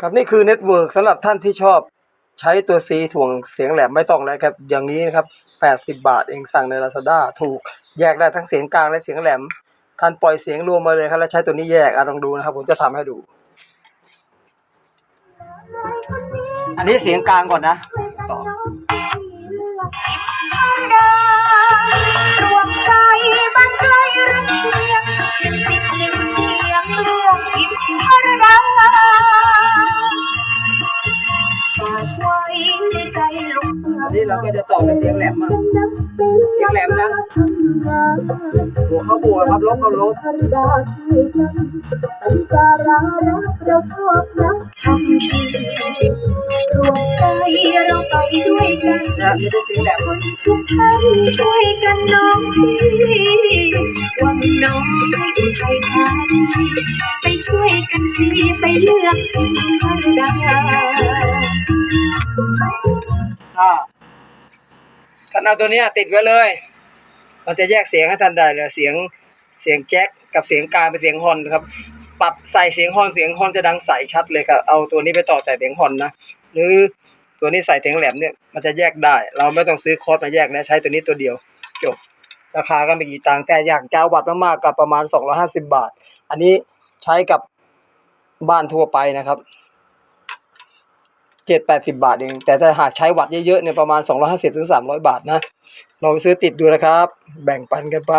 ครับนี่คือเน็ตเวิร์กสำหรับท่านที่ชอบใช้ตัวซีถ่วงเสียงแหลมไม่ต้องแล้วครับ อย่างนี้นะครับ 80 บาทเองสั่งใน Lazada ถูกแยกได้ทั้งเสียงกลางและเสียงแหลมท่านปล่อยเสียงรวมมาเลยครับ แล้วใช้ตัวนี้แยกอะลองดูนะครับ ผมจะทำให้ดู อันนี้เสียงกลางก่อนนะต่อ นนี้เราก็จะต่อกับเสียงแหลมอะเสียงแหลมนะบวกเข้าบวกครับลบเข้าลบพรดาที่กันตันจารารักเราชอบนักทำจริงรวมใจเราไปด้วยกันนะนี่เป็นเสียงแหลมคนทุกท่านช่วยกันน้องพี่วันน้องให้อุทัยธานีไปช่วยกันสิไปเลือกพิมพรดา อ่าท่านเอาตัวเนี้ยติดไว้เลย มันจะแยกเสียงให้ท่านได้เลยเสียงเสียงแจ็คกับเสียงกลางเป็นเสียงฮอนครับ ปรับใส่เสียงฮอนเสียงฮอนจะดังใสชัดเลยครับ เอาตัวนี้ไปต่อใส่เสียงฮอนนะ หรือตัวนี้ใส่เสียงแหลมเนี่ยมันจะแยกได้ เราไม่ต้องซื้อคอร์สมาแยกนะใช้ตัวนี้ตัวเดียวจบ ราคาก็ไม่กี่ตังค์แต่อยากจะเอาวัดมากๆกับประมาณ 250 บาท อันนี้ใช้กับบ้านทั่วไปนะครับ เจ็ดแปดสิบาทเอง แต่ถ้าหากใช้วัดเยอะๆเนี่ยประมาณ 250ถึง300 บาทนะ ลองไปซื้อติดดูนะครับ แบ่งปันกันไป